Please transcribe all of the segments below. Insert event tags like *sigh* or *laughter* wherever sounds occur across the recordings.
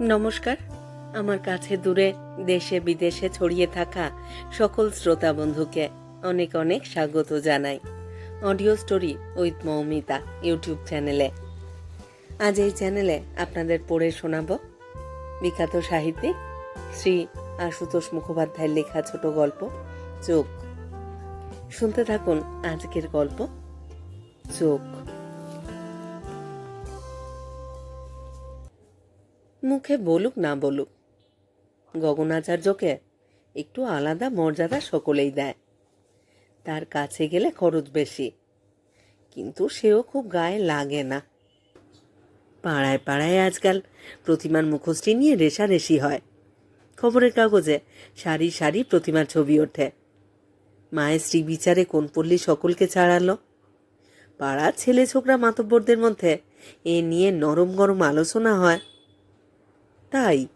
নমস্কার। আমার কাছে দূরে দেশে বিদেশে ছড়িয়ে থাকা সকল শ্রোতা বন্ধুকে অনেক অনেক স্বাগত জানাই। Audio story with Moumita YouTube চ্যানেলে। আজ এই চ্যানেলে আপনাদের পড়ে শোনাব বিখ্যাত সাহিত্যিক শ্রী আশুতোষ মুখোপাধ্যায়ের লেখা ছোট গল্প, চোখ। শুনতে থাকুন আজকের গল্প, চোখ। মুখে বলুক না বলুক। গগনাচার্যকে একটু আলাদা মর্যাদা সকলেই দেয়। তার কাছে গেলে খরচ বেশি, কিন্তু সেও খুব গায়ে লাগে না। পাড়ায় পাড়ায় আজকাল প্রতিমার মুখোশটি নিয়ে রেশারেশি হয়। খবরের কাগজে সারি সারি প্রতিমার ছবি ওঠে। মায়ের স্ত্রী বিচারে কোন পল্লী সকলকে ছাড়ালো? পাড়ার ছেলে ছোকরা মাতব্বরদের মধ্যে এ নিয়ে নরম গরম আলোচনা হয়। তাই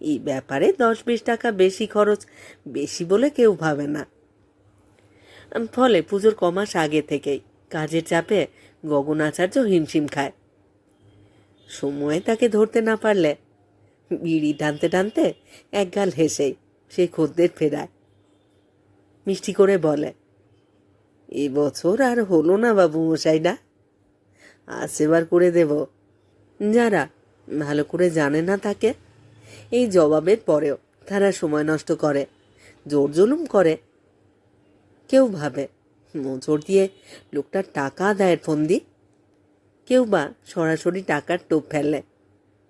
এই ব্যাপারে দশ বিশ টাকা বেশি খরচ বেশি বলে কেউ ভাবে না। ফলে পুজোর কমাস আগে থেকেই কাজের চাপে গগনাচার্য হিমশিম খায়। সময়ে তাকে ধরতে না পারলে বিড়ি টানতে টানতে একগাল হেসেই সে খদ্দের ফেরায়। মিষ্টি করে বলে এবছর আর হলো না বাবু মশাই না? আজ এবার করে দেব। যারা ভালো করে জানে না তাকে। এই জবাবের পরেও তারা সময় নষ্ট করে, জোর জুলুম করে। কেউ ভাবে, মোচড় দিয়ে লোকটার টাকা দেয় ফন্দি কেউ বা সরাসরি টাকার টোপ ফেলে।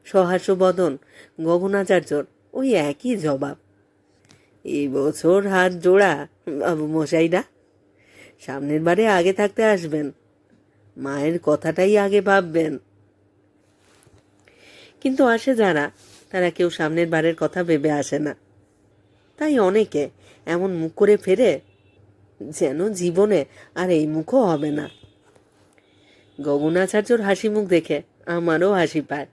সহাস্য বদন গগনাচার্যর ওই একই জবাব। এই বছর হাত জোড়া, বাবু মশাইরা সামনের বারে আগে থাকতে আসবেন। মায়ের কথাটাই আগে ভাববেন। কিন্তু আসে যারা, তারা কেউ সামনের বারের কথা ভেবে আসে না। তাই অনেকে এমন মুখ করে ফেরে যেন জীবনে আর এই মুখও হবে না। গগনাচার্যর হাসি মুখ দেখে আমারও হাসি পায়।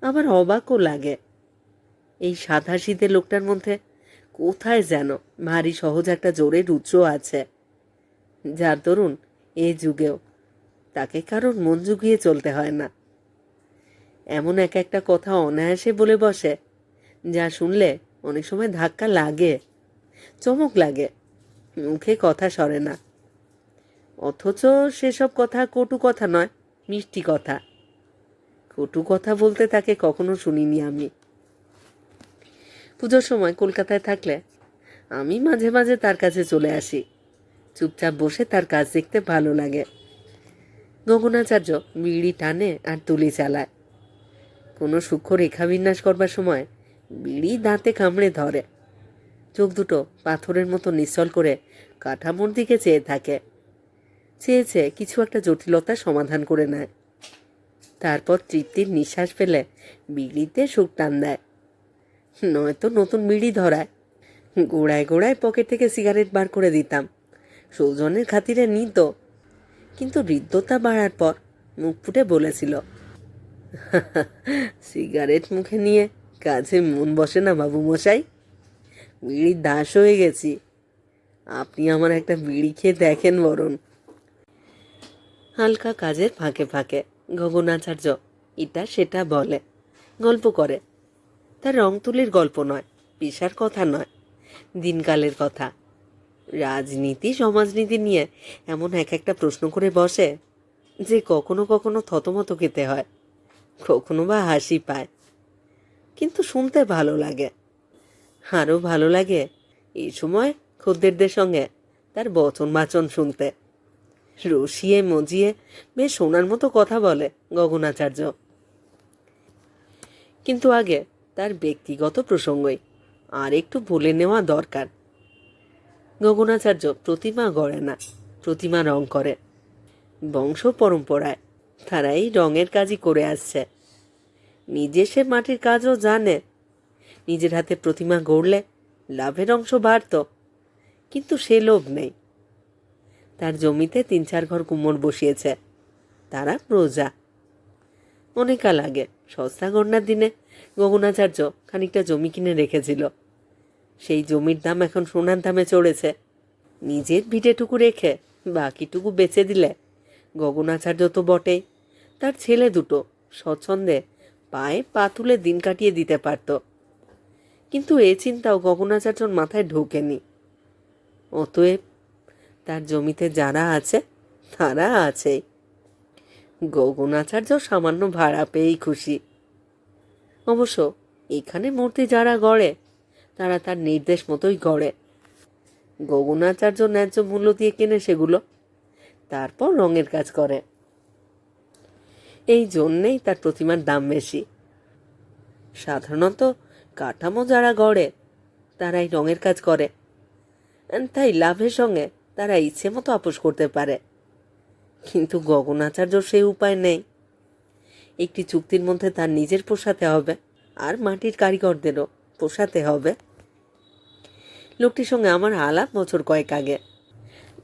আবার অবাকও লাগে। এই সাদা শীতের লোকটার মধ্যে কোথায় যেন ভারী সহজ একটা জোরের উৎস আছে। যার দরুন এ যুগেও তাকে কারোর মন জুগিয়ে চলতে হয় না। এমন এক একটা কথা অনায়াসে বলে বসে, যা শুনলে অনেক সময় ধাক্কা লাগে, চমক লাগে, মুখে কথা সরে না। অথচ সেসব কথা কটু কথা নয়, মিষ্টি কথা। কটু কথা বলতে তাকে কখনো শুনিনি আমি। পুজোর সময় কলকাতায় থাকলে আমি মাঝে মাঝে তার কাছে চলে আসি, চুপচাপ বসে তার কাজ দেখতে ভালো লাগে। গগনাচার্য বিড়ি টানে আর তুলি চালায়। কোনো সূক্ষ্ম রেখা বিন্যাস করবার সময় বিড়ি দাঁতে কামড়ে ধরে। চোখ দুটো পাথরের মতো নিশ্চল করে কাঠামোর দিকে চেয়ে থাকে। চেয়ে চেয়ে কিছু একটা জটিলতা সমাধান করে নেয়। তারপর তৃপ্তির নিঃশ্বাস ফেলে বিড়িতে সুখ টান দেয়। নয়তো নতুন বিড়ি ধরায়। গোড়ায় গোড়ায় পকেট থেকে সিগারেট বার করে দিতাম। সৌজনের খাতিরে নিত। কিন্তু হৃদ্যতা বাড়ার পর মুখ ফুটে বলেছিল *laughs* সিগারেট মুখে নিয়ে কাজে মন বসে না বাবু মশাই বিড়ির দাস হয়ে গেছি। আপনি আমার একটা বিড়ি খেয়ে দেখেন, বরণ। হালকা কাজের ফাঁকে ফাঁকে গগনাচার্য এটা সেটা বলে, গল্প করে। তার রং তুলির গল্প নয়, পেশার কথা নয়, দিনকালের কথা। রাজনীতি, সমাজনীতি নিয়ে এমন এক একটা প্রশ্ন করে বসে যে কখনো কখনো থতমত খেতে হয়। কখনো বা হাসি পায়। কিন্তু শুনতে ভালো লাগে। আরও ভালো লাগে এই সময় খদ্দেরদের সঙ্গে তার বচন বাচন শুনতে। রসিয়ে মজিয়ে বেশ শোনার মতো কথা বলে গগনাচার্য। কিন্তু আগে তার ব্যক্তিগত প্রসঙ্গই আর একটু বলে নেওয়া দরকার। গগনাচার্য প্রতিমা গড়ে না, প্রতিমা রং করে। বংশ পরম্পরায় তারা এই রঙের কাজই করে আসছে। নিজে সে মাটির কাজও জানে। নিজের হাতে প্রতিমা গড়লে লাভের অংশ বাড়ত, কিন্তু সে লোভ নেই। তার জমিতে তিন চার ঘর কুমোর বসিয়েছে। তারা প্রজা। অনেকাল আগে, সস্তা গণনার দিনে গগনাচার্য খানিকটা জমি কিনে রেখেছিল। সেই জমির দাম এখন সোনার দামে চড়েছে। নিজের ভিটেটুকু রেখে বাকিটুকু বেচে দিলে গগনাচার্য তো বটেই। তার ছেলে দুটো, স্বচ্ছন্দে পায়ে পা তুলে দিন কাটিয়ে দিতে পারত। কিন্তু এ চিন্তাও গগনাচার্যর মাথায় ঢোকেনি। অতএব তার জমিতে যারা আছে, তারা আছেই। গগনাচার্য সামান্য ভাড়া পেয়েই খুশি। অবশ্য এখানে মূর্তি যারা গড়ে, তারা তার নির্দেশ মতোই গড়ে। গগনাচার্য ন্যায্য মূল্য দিয়ে কেনে সেগুলো, তারপর রঙের কাজ করে। এই জন্যেই তার প্রতিমার দাম বেশি। সাধারণত কাঠামো যারা গড়ে, তারাই রঙের কাজ করে। তাই লাভের সঙ্গে তারা ইচ্ছে মতো আপোষ করতে পারে। কিন্তু গগনাচার্য সেই উপায় নেই। একটি চুক্তির মধ্যে তার নিজের পোষাতে হবে আর মাটির কারিগরদেরও পোষাতে হবে। লোকটির সঙ্গে আমার আলাপ বছর কয়েক আগে।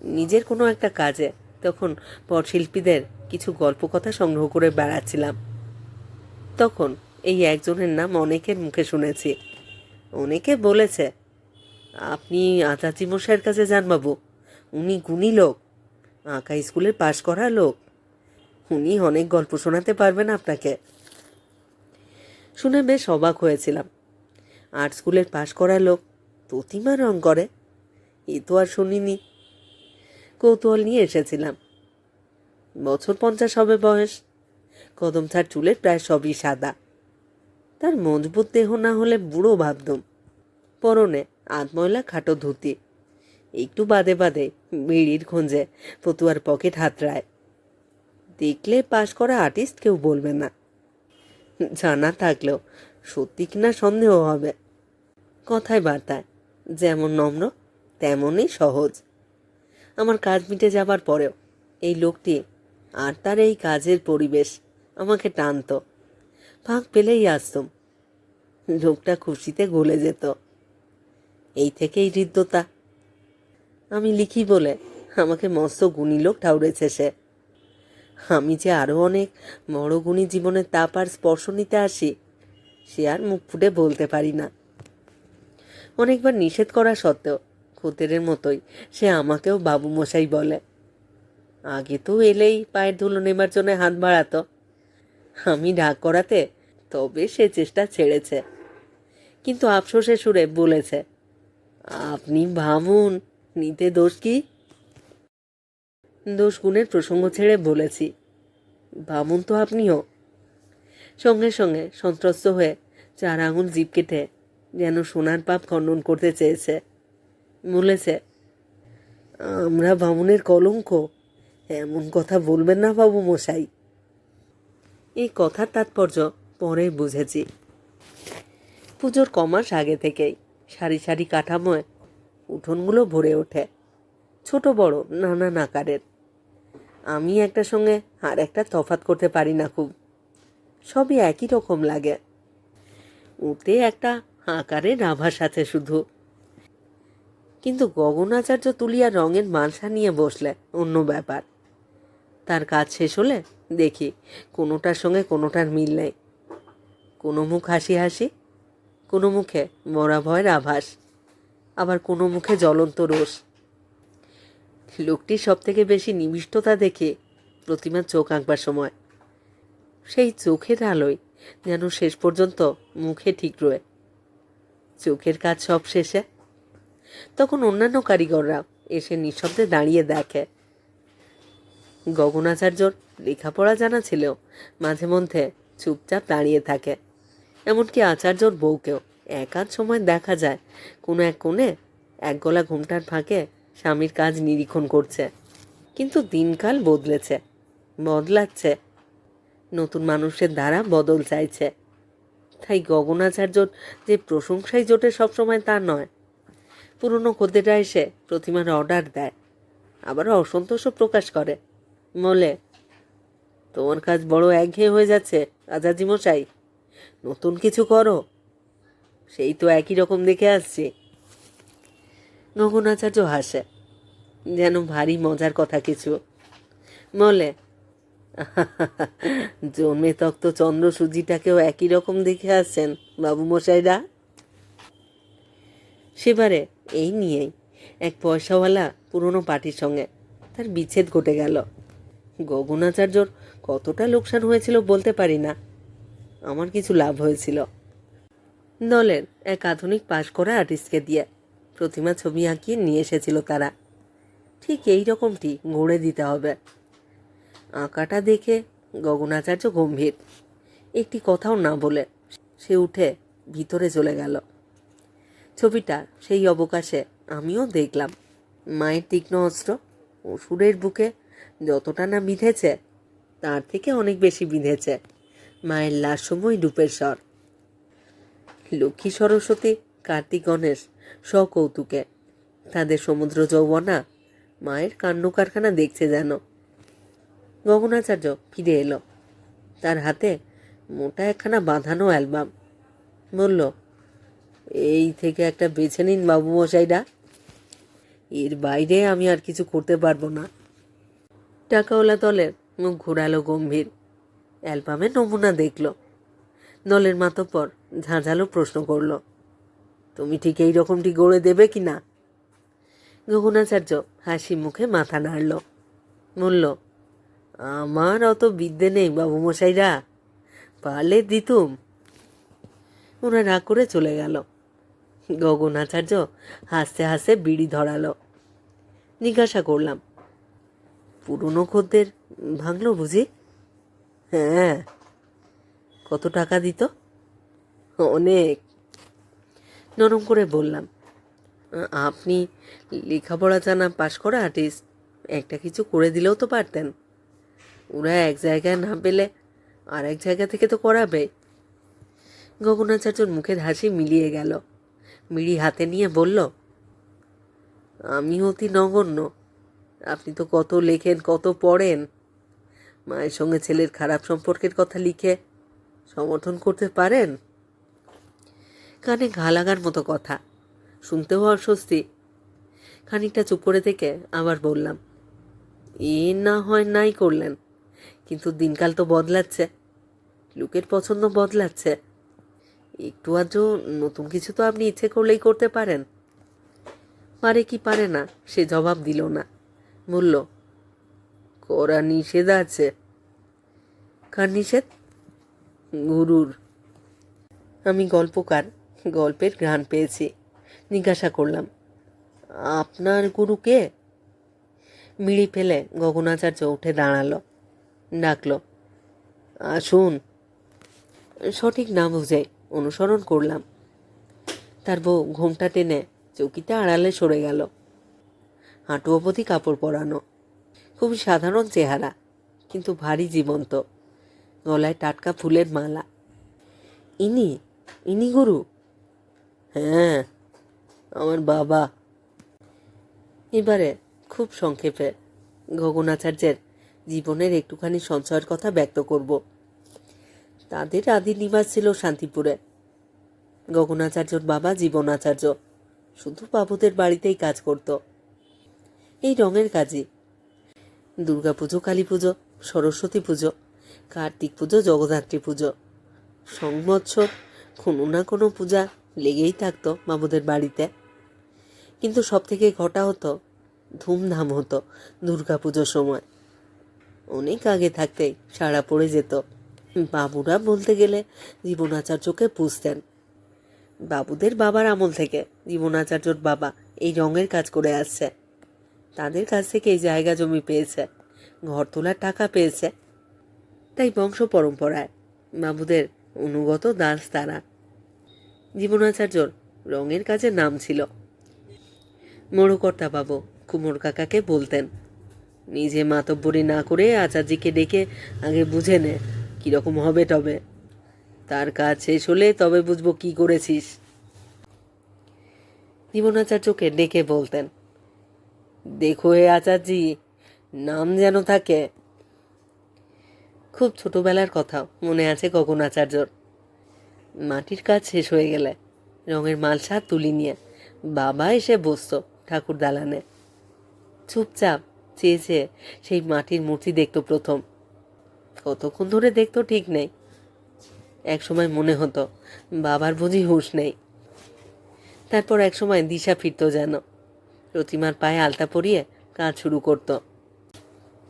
নিজের কোনো একটা কাজে তখন পটশিল্পীদের কিছু গল্প কথা সংগ্রহ করে বেড়াচ্ছিলাম। তখন এই একজনের নাম অনেকের মুখে শুনেছি। অনেকে বলেছে, আপনি আচাচি মশাইয়ের কাছে যান বাবু। উনি গুণী লোক, আঁকা স্কুলের পাশ করা লোক। উনি অনেক গল্প শোনাতে পারবেন আপনাকে। শুনে বেশ অবাক হয়েছিলাম। আর্ট স্কুলের পাশ করা লোক প্রতিমা রং করে। এ তো আর শুনিনি। কৌতূহল নিয়ে এসেছিলাম। বছর পঞ্চাশ হবে বয়স। কদম ছাড় চুলের প্রায় সবই সাদা। তার মজবুত দেহ না হলে বুড়ো ভাবতুম পরনে আধময়লা খাটো ধুতি। একটু বাদে বাদে বিড়ির খোঁজে ফতুয়ার পকেট হাতড়ায় দেখলে পাশ করা আর্টিস্ট কেউ বলবে না। জানা থাকলেও সত্যি কিনা সন্দেহ হবে। কথায় বার্তায় যেমন নম্র, তেমনই সহজ। আমার কাজ মিটে যাবার পরেও এই লোকটি আর তার এই কাজের পরিবেশ আমাকে টানত। ফাঁক পেলেই আসতম। লোকটা খুশিতে গলে যেত। এই থেকেই হৃদ্যতা। আমি লিখি বলে আমাকে মস্ত গুণী লোক ঠাউরেছে সে। আমি যে আরও অনেক বড় গুণী জীবনের তাপ আর স্পর্শ নিতে আসি, সে আর মুখ ফুটে বলতে পারি না। অনেকবার নিষেধ করা সত্ত্বেও খুতেরের মতোই। সে আমাকেও বাবু মশাই বলে। আগে তো এলেই পায়ের ধুলো নেবার জন্য হাত বাড়াতো। আমি ডাক করাতে তবে সে চেষ্টা ছেড়েছে। কিন্তু আফসোসে সুরে বলেছে, আপনি ভাবুন, নিতে দোষ কি? দোষ গুণের প্রসঙ্গ ছেড়ে বলেছি, ভাবুন তো আপনিও। সঙ্গে সঙ্গে সন্ত্রস্ত হয়ে চার আঙুল জিপ কেটে যেন সোনার পাপ খণ্ডন করতে চেয়েছে। বলেছে, আমরা বামুনের কলঙ্ক, এমন কথা বলবেন না বাবু মশাই। এই কথার তাৎপর্য পরে বুঝেছি। পুজোর কমাস আগে থেকেই সারি সারি কাঠামোয় উঠোনগুলো ভরে ওঠে, ছোট বড় নানান আকারের। আমি একটা সঙ্গে আর একটা তফাত করতে পারি না খুব। সবই একই রকম লাগে। উঠে একটা আকারের আভাস আছে শুধু। কিন্তু গগনাচার্য তুলিয়া রঙের মানসা নিয়ে বসলে, অন্য ব্যাপার। তার কাজ শেষ হলে দেখি কোনোটার সঙ্গে কোনোটার মিল নেই। কোনো মুখ হাসি হাসি, কোনো মুখে মরা ভয়ের আভাস, আবার কোনো মুখে জ্বলন্ত রোষ। লোকটির সব থেকে বেশি নিবিষ্টতা দেখে প্রতিমার চোখ আঁকবার সময়। সেই চোখের আলোয় যেন শেষ পর্যন্ত মুখে ঠিক রয়ে। চোখের কাজ সব শেষে তখন অন্যান্য কারিগররা এসে নিঃশব্দে দাঁড়িয়ে দেখে। গগনাচার্যর লেখাপড়া জানা ছিল মাঝে মধ্যে চুপচাপ দাঁড়িয়ে থাকে। এমনকি আচার্যর বউকেও একাধ সময় দেখা যায় কোনো এক কোণে এক গলা ঘুমটার ফাঁকে স্বামীর কাজ নিরীক্ষণ করছে। কিন্তু দিনকাল বদলেছে, বদলাচ্ছে। নতুন মানুষের দ্বারা বদল চাইছে। তাই গগনাচার্যর যে প্রশংসাই জোটে সবসময় তা নয় পুরনো খদ্দেরা এসে প্রতিমার অর্ডার দেয়। আবার অসন্তোষও প্রকাশ করে। বলে, তোমার কাজ বড় একঘেয়ে হয়ে যাচ্ছে আজাজি মশাই নতুন কিছু করো। সেই তো একই রকম দেখে আসছি। গগনাচার্য হাসে, যেন ভারী মজার কথা কিছু। বলে জন্মে তক্ত চন্দ্র সূর্যিটাকেও একই রকম দেখে আসছেন বাবু মশাইরা সেবারে এই নিয়েই। এক পয়সাওয়ালা পুরনো পার্টির সঙ্গে তার বিচ্ছেদ ঘটে গেল। গগনাচার্যর কতটা লোকসান হয়েছিল বলতে পারি না। আমার কিছু লাভ হয়েছিল। দলের এক আধুনিক পাশ করা আর্টিস্টকে দিয়ে প্রতিমা ছবি আঁকিয়ে নিয়ে এসেছিল তারা। ঠিক এই রকমটি গড়ে দিতে হবে। আঁকাটা দেখে গগনাচার্য গম্ভীর। একটি কথাও না বলে সে উঠে ভিতরে চলে গেল। ছবিটা সেই অবকাশে আমিও দেখলাম। মায়ের তীক্ষ্ণ অস্ত্র, অসুরের বুকে যতটা না বিঁধেছে, তার থেকে অনেক বেশি বিঁধেছে মায়ের লাশময় রূপের স্বর। লক্ষ্মী সরস্বতী, কার্তিক গণেশ সকৌতুকে তাদের সমুদ্র যৌবনা, মায়ের কাণ্ড কারখানা দেখছে যেন। গগনাচার্য ফিরে এলো। তার হাতে মোটা একখানা বাঁধানো অ্যালবাম। বলল এই থেকে একটা বেছে নিন বাবু মশাইরা এর বাইরে আমি আর কিছু করতে পারব না। টাকাওয়ালা দলের মুখ ঘোরালো গম্ভীর। অ্যালবামে নমুনা দেখল। দলের মাতব্বর ঝাঁঝালো প্রশ্ন করল, তুমি ঠিক এই রকমটি গড়ে দেবে কি না? গগনাচার্য হাসি মুখে মাথা নাড়ল। বলল, আমার অত বিদ্যে নেই বাবু মশাইরা পারলে দিতুম। ওরা রাগ করে চলে গেল। গগনাচার্য হাসতে হাসতে বিড়ি ধরালো। জিজ্ঞাসা করলাম, পুরনো খদ্দের ভাঙলো বুঝি? হ্যাঁ। কত টাকা দিত? অনেক। নরম করে বললাম, আপনি লেখাপড়া জানা পাশ করা আর্টিস্ট, একটা কিছু করে দিলেও তো পারতেন। ওরা এক জায়গায় না পেলে আর এক জায়গা থেকে তো করাবে। গগনাচার্যর মুখের হাসি মিলিয়ে গেল। মিড়ি হাতে নিয়ে বলল, আমি অতি নগণ্য। আপনি তো কত লেখেন, কত পড়েন। মায়ের সঙ্গে ছেলের খারাপ সম্পর্কের কথা লিখে সমর্থন করতে পারেন? কানে ঘা লাগার মতো কথা শুনতেও অস্বস্তি খানিকটা চুপ করে থেকে আবার বললাম, এ না হয় নাই করলেন, কিন্তু দিনকাল তো বদলাচ্ছে। লোকের পছন্দ বদলাচ্ছে। একটু আধটু নতুন কিছু তো আপনি ইচ্ছে করলেই করতে পারেন। পারে কি পারে না, সে জবাব দিল না। বলল, করা নিষেধ আছে। কার নিষেধ? গুরুর। আমি গল্পকার, গল্পের ঘ্রাণ পেয়েছি। জিজ্ঞাসা করলাম, আপনার গুরু কে? মিড়ি ফেলে গগনাচার্য উঠে দাঁড়াল, ডাকলো, আসুন। সঠিক না বুঝে অনুসরণ করলাম। তার বউ ঘোমটা টেনে চৌকিতে আড়ালে সরে গেল। হাঁটু অবধি কাপড় পরানো। খুবই সাধারণ চেহারা, কিন্তু ভারী জীবন্ত। গলায় টাটকা ফুলের মালা। ইনি? ইনি গুরু? হ্যাঁ আমার বাবা। এবারে খুব সংক্ষেপে। গগনাচার্যের জীবনের একটুখানি সঞ্চয়ের কথা ব্যক্ত করব। তাদের আদি নিবাস ছিল শান্তিপুরে। গগনাচার্যর বাবা জীবনাচার্য। শুধু বাবুদের বাড়িতেই কাজ করত। এই রঙের কাজই। দুর্গা পুজো কালী পুজো সরস্বতী পুজো, কার্তিক পুজো, জগদ্ধাত্রী পুজো। সংবৎসর কোনো না কোনো পূজা লেগেই থাকতো বাবুদের বাড়িতে। কিন্তু সব থেকে ঘটা হতো, ধুমধাম হতো দুর্গা পুজোর সময়। অনেক আগে থাকতেই সারা পড়ে যেত। বাবুরা বলতে গেলে জীবনাচার্যকে পুষতেন বাবুদের বাবার আমল থেকে জীবনাচার্যর বাবা এই রঙের কাজ করে আসছে। তাদের কাছ থেকে এই জায়গা জমি পেয়েছে, ঘর তোলার টাকা পেয়েছে। তাই বংশ পরম্পরায় বাবুদের অনুগত দাস তারা। জীবনাচার্যর রঙের কাজে নাম ছিল। মোড়কর্তা বাবু কুমোর কাকাকে বলতেন, নিজে মাতব্বরি না করে আচার্যকে ডেকে আগে বুঝে নে কীরকম হবে তবে? তার কাজ শেষ হলে তবে বুঝব কি করেছিস। জীবনাচার্যকে ডেকে বলতেন, দেখো হে আচার্যি, নাম যেন থাকে। খুব ছোটবেলার কথা, মনে আছে গগনাচার্যর মাটির কাজ শেষ হয়ে গেলে, রঙের মালসা তুলি নিয়ে বাবা এসে বসতো ঠাকুর দালানে। চুপচাপ চেয়ে চেয়ে সেই মাটির মূর্তি দেখতো প্রথম। কতক্ষণ ধরে দেখতো ঠিক নেই। এক সময় মনে হতো, বাবার বুঝি হুঁশ নেই। তারপর এক সময় দিশা ফিরতো যেন। প্রতিমার পায়ে আলতা পরিয়ে কাজ শুরু করতো।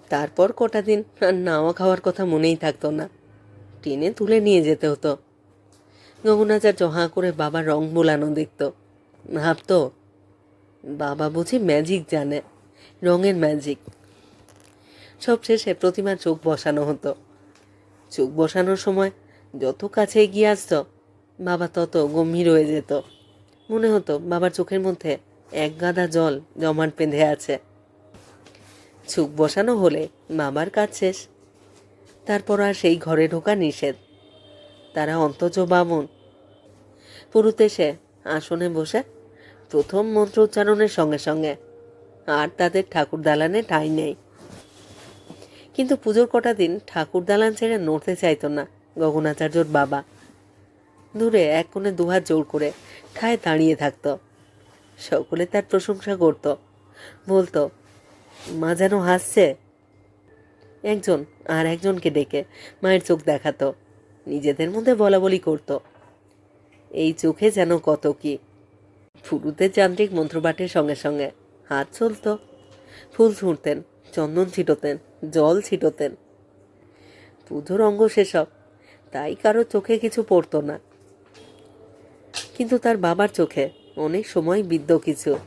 তারপর কটা দিন আর নাওয়া খাওয়ার কথা মনেই থাকতো না। টেনে তুলে নিয়ে যেতে হতো। গগনাচার্য হাঁ করে বাবার রং বোলানো দেখত। ভাবতো, বাবা বুঝি ম্যাজিক জানে, রঙের ম্যাজিক সব শেষে প্রতিমা চোখ বসানো হতো। চোখ বসানোর সময় যত কাছে এগিয়ে আসত, বাবা তত গম্ভীর হয়ে যেত। মনে হতো বাবার চোখের মধ্যে এক গাদা জল জমাট বেঁধে আছে। চোখ বসানো হলে বাবার কাজ শেষ। তারপর আর সেই ঘরে ঢোকা নিষেধ। তারা অন্তজ বামুন। পুরুত এসে আসনে বসে প্রথম মন্ত্র উচ্চারণের সঙ্গে সঙ্গে, আর তাদের ঠাকুর দালানে ঠাঁই নেই। কিন্তু পুজোর কটা দিন ঠাকুর দালান ছেড়ে নড়তে চাইতো না গগনাচার্যর বাবা। দূরে এক কোণে দুহাত জোর করে ঠায় দাঁড়িয়ে থাকতো। সকলে তার প্রশংসা করত। বলতো, মা যেন হাসছে। একজন আর একজনকে ডেকে মায়ের চোখ দেখাতো। নিজেদের মধ্যে বলা বলি করতো। এই চোখে যেন কত কি। ফুরুতে যান্ত্রিক মন্ত্রপাঠের সঙ্গে সঙ্গে হাত চলতো। ফুল ছুঁড়তেন। চন্দন ছিটোতেন, জল ছিটোতেন। পুজোর অঙ্গ সেসব, তাই কারও চোখে কিছু পড়তো না। কিন্তু তার বাবার চোখে অনেক সময় বিদ্য কিছু।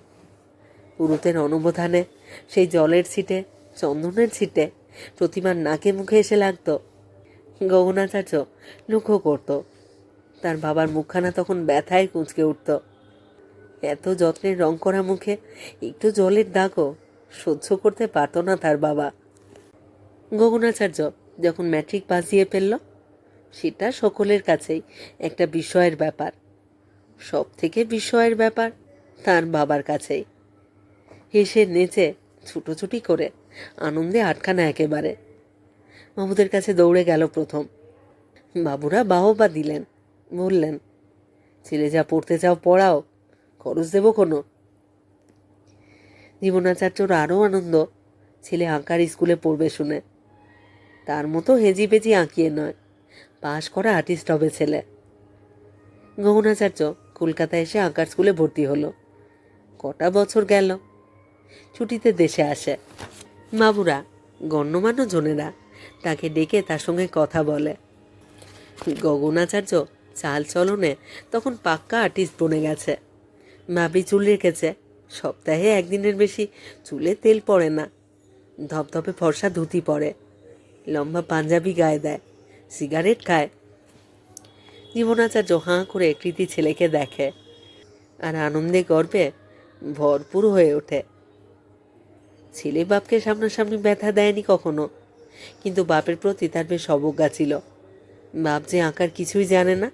পুরুতের অনুবোধানে সেই জলের ছিটে, চন্দনের ছিটে প্রতিমার নাকে মুখে এসে লাগতো। গগনাচার্য লক্ষ্য করত। তার বাবার মুখখানা তখন ব্যথায় কুঁচকে উঠত। এত যত্নের রং করা মুখে একটু জলের দাগও সহ্য করতে পারত না তার বাবা। গগনাচার্য যখন ম্যাট্রিক পাস দিয়ে ফেলল, সেটা সকলের কাছেই একটা বিষয়ের ব্যাপার সব থেকে বিষয়ের ব্যাপার তার বাবার কাছেই। হেসে নেচে ছুটোছুটি করে আনন্দে আটখানা একেবারে। মামুদের কাছে দৌড়ে গেল প্রথম। বাবুরা বাহবা দিলেন, বললেন, ছেলে যা পড়তে চাও পড়াও, খরচ দেবো কোনো? জীবনাচার্যর আরও আনন্দ, ছেলে আঁকার স্কুলে পড়বে শুনে। তার মতো হেজি বেজি আঁকিয়ে নয়, পাশ করা আর্টিস্ট হবে ছেলে। গগনাচার্য কলকাতায় এসে আঁকার স্কুলে ভর্তি হলো। কটা বছর গেল, ছুটিতে দেশে আসে। বাবুরা, গণ্যমান্য জনেরা তাকে ডেকে তার সঙ্গে কথা বলে। গগনাচার্য চাল চলনে তখন পাক্কা আর্টিস্ট বনে গেছে। মাবি চুল রেখেছে সপ্তাহে একদিনের বেশি চুলে তেল পড়ে না। ধপধপে ফর্সা ধুতি পরে। লম্বা পাঞ্জাবি গায়ে দেয়। সিগারেট খায়। জীবনাচার্য হাঁ করে কৃতি ছেলেকে দেখে। আর আনন্দে গর্বে ভরপুর হয়ে ওঠে। ছেলে বাপকে সামনাসামনি ব্যথা দেয়নি কখনো। কিন্তু বাপের প্রতি তার বেশ অবজ্ঞা ছিল। বাপ যে আঁকার কিছুই জানে না,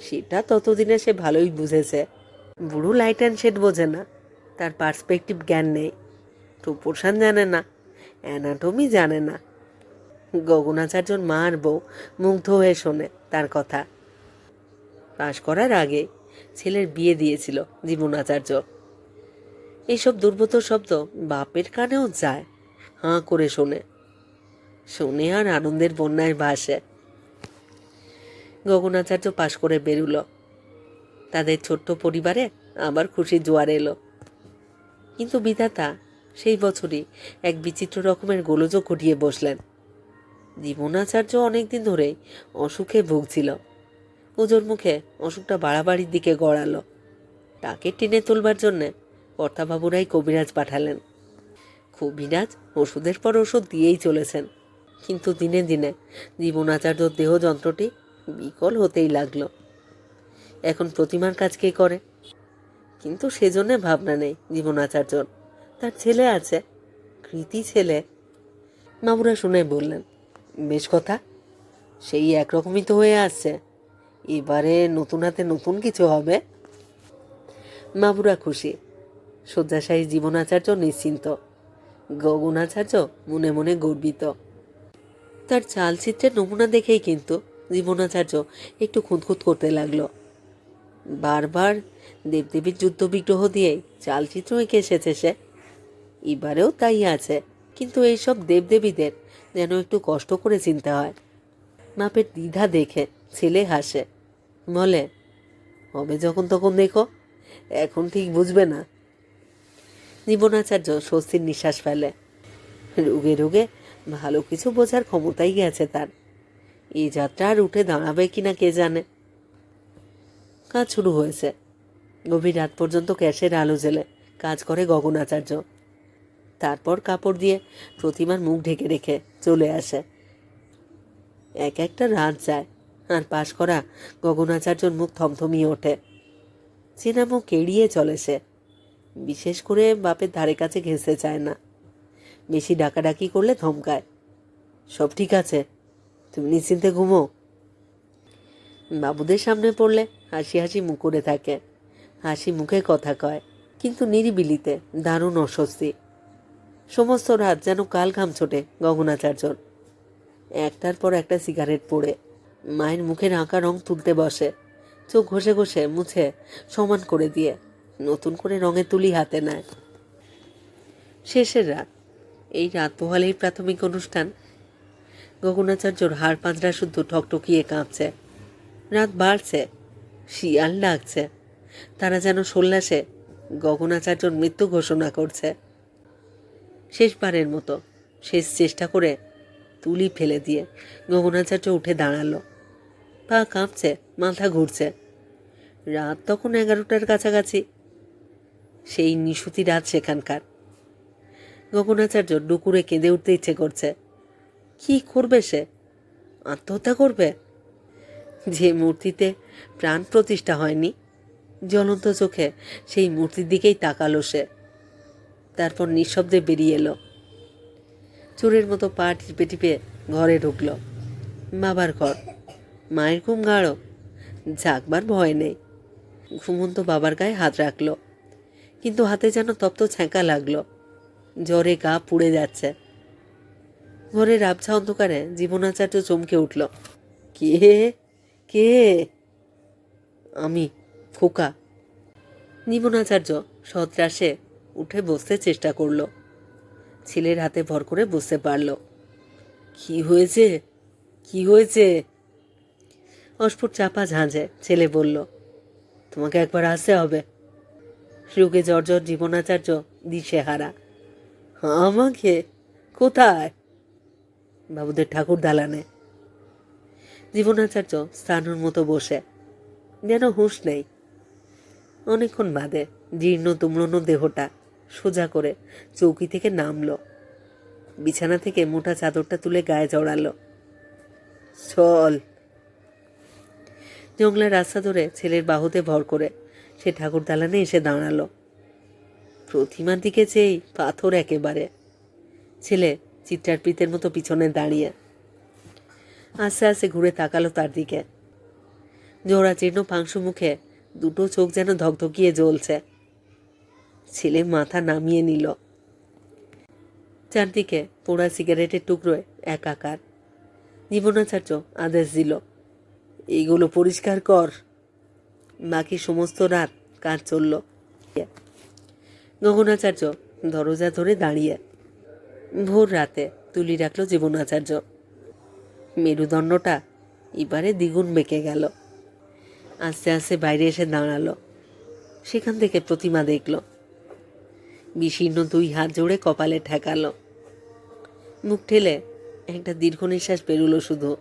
সেটা ততদিনে সে ভালোই বুঝেছে। বুড়ো লাইট অ্যান্ড শেড বোঝে না। তার পার্সপেক্টিভ জ্ঞান নেই। প্রপোর্শন জানে না, অ্যানাটমি জানে না। গগনাচার্যর মা আর বউ মুগ্ধ হয়ে শোনে তার কথা। পাশ করার আগে ছেলের বিয়ে দিয়েছিল জীবনাচার্য। এইসব দুর্বোধ শব্দ বাপের কানেও যায়, হাঁ করে শোনে। শোনে আর আনন্দের বন্যায় ভাসে। গগনাচার্য পাশ করে বেরুলো। তাদের ছোট্ট পরিবারে আবার খুশি জোয়ার এলো। কিন্তু বিধাতা সেই বছরই এক বিচিত্র রকমের গোলযোগ ঘটিয়ে বসলেন। জীবনাচার্য অনেকদিন ধরেই অসুখে ভুগছিল। পুজোর মুখে অসুখটা বাড়াবাড়ির দিকে গড়ালো। তাকে টেনে তুলবার জন্যে কর্তাবাবুরাই কবিরাজ পাঠালেন। কবিরাজ ওষুধের পর ওষুধ দিয়েই চলেছেন। কিন্তু দিনে দিনে জীবনাচার্যর দেহ যন্ত্রটি বিকল হতেই লাগল। এখন প্রতিমার কাজ কে করে? কিন্তু সেজন্য ভাবনা নেই জীবনাচার্যর তার ছেলে আছে, কৃতি ছেলে। মামুরা শুনে বললেন, বেশ কথা, সেই একরকমই তো হয়ে আসছে। এবারে নতুন হাতে নতুন কিছু হবে। মামুরা খুশি, শয্যাশায়ী জীবনাচার্য নিশ্চিন্ত গগনাচার্য মনে মনে গর্বিত। তার চালচিত্রের নমুনা দেখেই কিন্তু জীবনাচার্য একটু খুঁতখুত করতে লাগল। বারবার দেবদেবীর যুদ্ধ বিগ্রহ দিয়েই চালচিত্র এঁকে এসেছে সে। এবারেও তাই আছে, কিন্তু এইসব দেবদেবীদের যেন একটু কষ্ট করে চিনতে হয়। মাপের দ্বিধা দেখে ছেলে হাসে, বলে, হবে যখন তখন দেখো, এখন ঠিক বুঝবে না। জীবনাচার্য স্বস্তির নিঃশ্বাস ফেলে। রোগে রোগে ভালো কিছু বোঝার ক্ষমতাই গেছে তার। এই যাত্রা আর উঠে দাঁড়াবে কিনা কে জানে? কাজ শুরু হয়েছে। গভীর রাত পর্যন্ত ক্যাশের আলো জেলে কাজ করে গগনাচার্য। তারপর কাপড় দিয়ে প্রতিমার মুখ ঢেকে রেখে চলে আসে। এক একটা রাত যায়, আর পাশ করা গগনাচার্যর মুখ থমথমিয়ে ওঠে। চেনা মুখ এড়িয়ে চলে সে। বিশেষ করে বাপের ধারে কাছে ঘেঁষতে চায় না। বেশি ডাকাডাকি করলে ধমকায়। সব ঠিক আছে, তুমি নিশ্চিন্তে ঘুমো। বাবুদের সামনে পড়লে হাসি হাসি মুখ করে থাকে। হাসি মুখে কথা কয়, কিন্তু নিরিবিলিতে দারুণ অস্বস্তি। সমস্ত রাত যেন কাল ঘাম ছোটে গগনাচার্যর। একটার পর একটা সিগারেট পড়ে, মায়ের মুখের আঁকা রং তুলতে বসে, চোখ ঘষে ঘষে মুছে সমান করে দিয়ে নতুন করে রঙে তুলি হাতে নেয়। শেষের রাত, এই রাত পোহালেই প্রাথমিক অনুষ্ঠান। গগনাচার্যর হাড় পাঁজরা শুদ্ধ ঠকঠকিয়ে কাঁপছে। রাত বাড়ছে, শিয়াল ডাকছে। তারা যেন সোল্লাসে গগনাচার্যর মৃত্যু ঘোষণা করছে। শেষবারের মতো শেষ চেষ্টা করে তুলি ফেলে দিয়ে গগনাচার্য উঠে দাঁড়াল। পা কাঁপছে, মাথা ঘুরছে। রাত তখন এগারোটার কাছাকাছি। সেই নিশুতি রাত সেখানকার। গগনাচার্য ডুকুরে কেঁদে উঠতে ইচ্ছে করছে। কি করবে সে? আত্মহত্যা করবে? যে মূর্তিতে প্রাণ প্রতিষ্ঠা হয়নি। জ্বলন্ত চোখে সেই মূর্তির দিকেই তাকালো সে। তারপর নিঃশব্দে বেরিয়ে এলো। চোরের মতো পা টিপে টিপে ঘরে ঢুকলো। বাবার ঘর। মায়ের ঘুম গাঢ়। জাগবার ভয় নেই। ঘুমন্ত বাবার গায়ে হাত রাখল। কিন্তু হাতে যেন তপ্ত ছ্যাঁকা লাগল। জ্বরে গা পুড়ে যাচ্ছে। ঘরের আবছা অন্ধকারে জীবনাচার্য চমকে উঠল। কে? কে? আমি। খোকা। জীবনাচার্য সত্রাসে উঠে বসতে চেষ্টা করল। ছেলের হাতে ভর করে বসতে পারল। কি হয়েছে? কি হয়েছে? অস্ফুট চাপা ঝাঁঝে ছেলে বলল, তোমাকে একবার আসতে হবে। রোগে জর্জর জীবনাচার্য দিশে হারা আমাকে? কোথায়? বাবুদের ঠাকুর দালানে। জীবনাচার্য স্থানুর মতো বসে, যেন হুঁশ নেই। অনেকক্ষণ বাদে জীর্ণ তুমড়নো দেহটা সোজা করে চৌকি থেকে নামলো। বিছানা থেকে মোটা চাদরটা তুলে গায়ে জড়ালো। চল। জঙ্গলের রাস্তা ধরে ছেলের বাহুতে ভর করে সে ঠাকুর দালানে এসে দাঁড়াল। প্রতিমার দিকে চেয়ে পাথর একেবারে। ছেলে চিত্রার্পিতের মতো পিছনে দাঁড়িয়ে আস্তে আস্তে ঘুরে তাকালো তার দিকে। জোড়া জীর্ণ পাংশু মুখে দুটো চোখ যেন ধকধকিয়ে জ্বলছে। ছেলে মাথা নামিয়ে নিল। চারদিকে পোড়া সিগারেটের টুকরোয় একাকার। জীবনাচার্য আদেশ দিল, এইগুলো পরিষ্কার কর। বাকি সমস্ত রাত কাজ চলল? গগনাচার্য দরজা ধরে দাঁড়িয়ে। ভোর রাতে তুলি রাখল জীবনাচার্য। মেরুদণ্ডটা এবারে দ্বিগুণ বেঁকে গেল। আস্তে আস্তে বাইরে এসে দাঁড়াল। সেখান থেকে প্রতিমা দেখল। বিষীর্ণ দুই হাত জোড়ে কপালে ঠেকালো। মুখ ঠেলে একটা দীর্ঘ নিঃশ্বাস বেরুলো শুধু।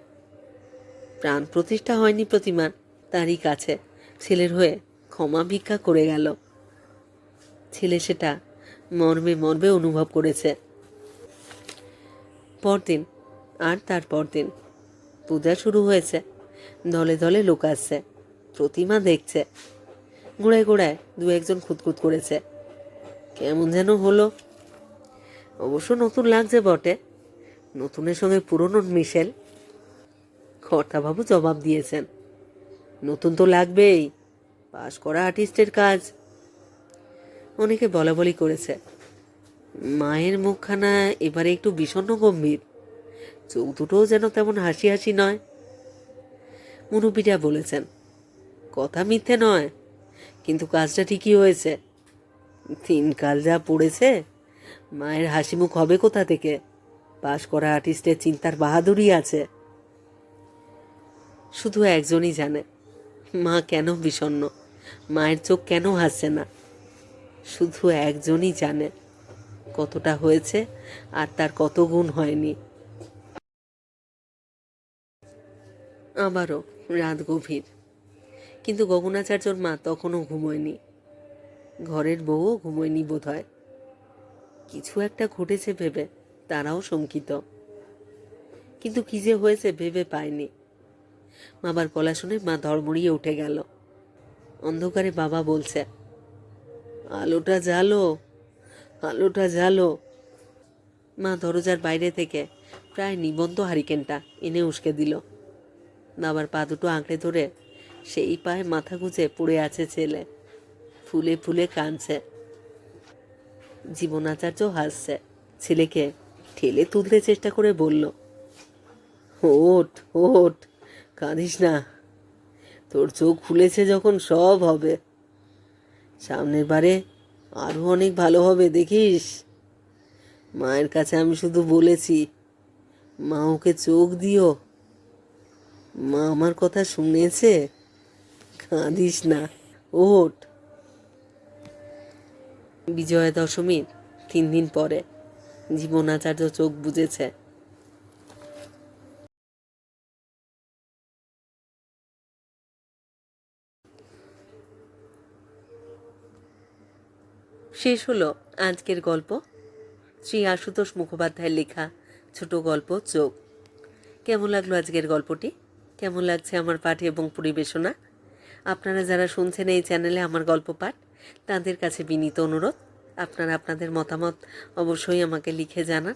প্রাণ প্রতিষ্ঠা হয়নি প্রতিমার, তারই কাছে ছেলের হয়ে ক্ষমা ভিক্ষা করে গেল। ছেলে সেটা মর্মে মর্মে অনুভব করেছে। পরদিন আর তার পরদিন পূজা শুরু হয়েছে। দলে দলে লোক আসছে। প্রতিমা দেখছে। গোড়ায় গোড়ায় দু একজন খুঁতখুত করেছে। কেমন যেন হলো। অবশ্য নতুন লাগছে বটে। নতুনের সঙ্গে পুরনো মিশেল। কর্তাবাবু জবাব দিয়েছেন, নতুন তো লাগবেই। পাশ করা আর্টিস্টের কাজ। অনেকে বলা বলি করেছে, মায়ের মুখখানা এবারে একটু বিষণ্ণ গম্ভীর। চোখ দুটোও যেন তেমন হাসি হাসি নয়। মুরুবিরা বলেছেন কথা মিথ্যে নয়। কিন্তু কাজটা ঠিকই হয়েছে। তিন কাল যা পড়েছে, মায়ের হাসি মুখ হবে কোথা থেকে? পাশ করা আর্টিস্টের চিন্তার বাহাদুরি আছে। শুধু একজনই জানে, মা কেন বিষণ্ণ? মায়ের চোখ কেন হাসছে না? শুধু একজনই জানে কতটা হয়েছে আর তার কত গুণ হয়নি। আবারও রাত গভীর। কিন্তু গগনাচার্যর মা তখনও ঘুমোয়নি। ঘরের বউও ঘুমোয়নি বোধ হয় কিছু একটা ঘটেছে ভেবে তারাও শঙ্কিত। কিন্তু কি যে হয়েছে ভেবে পায়নি। বাবার গলা শুনে মা ধর্মড়িয়ে উঠে গেল। অন্ধকারে বাবা বলছে, আলোটা জ্বালো আলোটা জ্বালো। মা দরজার বাইরে থেকে প্রায় নিবন্ধ হারিকেনটা এনে উস্কে দিল। বাবার পা দুটো আঁকড়ে ধরে সেই পায়ে মাথা গুঁজে পড়ে আছে ছেলে। ফুলে ফুলে কাঁদছে। জীবনাচার্য হাসছে। ছেলেকে ঠেলে তুলতে চেষ্টা করে বলল, ওঠ ওঠ, কাঁদিস না। তোর চোখ খুলেছে যখন সব হবে। সামনের বারে আরও অনেক ভালো হবে, দেখিস? মায়ের কাছে আমি শুধু বলেছি, মা ওকে চোখ দিও। মা আমার কথা শুনেছে? কাঁদিস না। ওঠ। বিজয়া দশমীর তিন দিন পরে জীবনাচার্য চোখ বুঝেছে শেষ হলো আজকের গল্প। শ্রী আশুতোষ মুখোপাধ্যায়ের লেখা ছোট গল্প চোখ। কেমন লাগল আজকের গল্পটি? কেমন লাগছে আমার পাঠ এবং পরিবেশনা? আপনারা যারা শুনছেন এই চ্যানেলে আমার গল্প পাঠ, তাদের কাছে বিনীত অনুরোধ, আপনারা আপনাদের মতামত অবশ্যই আমাকে লিখে জানান।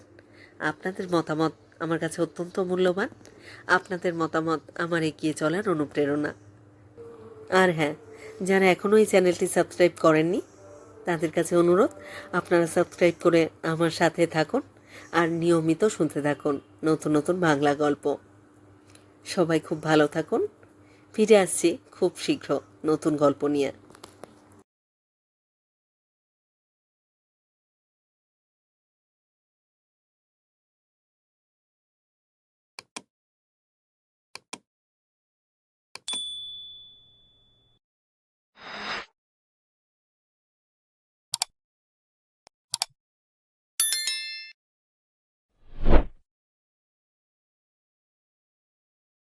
আপনাদের মতামত আমার কাছে অত্যন্ত মূল্যবান। আপনাদের মতামত আমার এগিয়ে চলার অনুপ্রেরণা। আর হ্যাঁ যারা এখনও এই চ্যানেলটি সাবস্ক্রাইব করেননি, তাদের কাছে অনুরোধ, আপনারা সাবস্ক্রাইব করে আমার সাথে থাকুন আর নিয়মিত শুনতে থাকুন নতুন নতুন বাংলা গল্প। সবাই খুব ভালো থাকুন। ফিরে আসছি খুব শীঘ্র নতুন গল্প নিয়ে।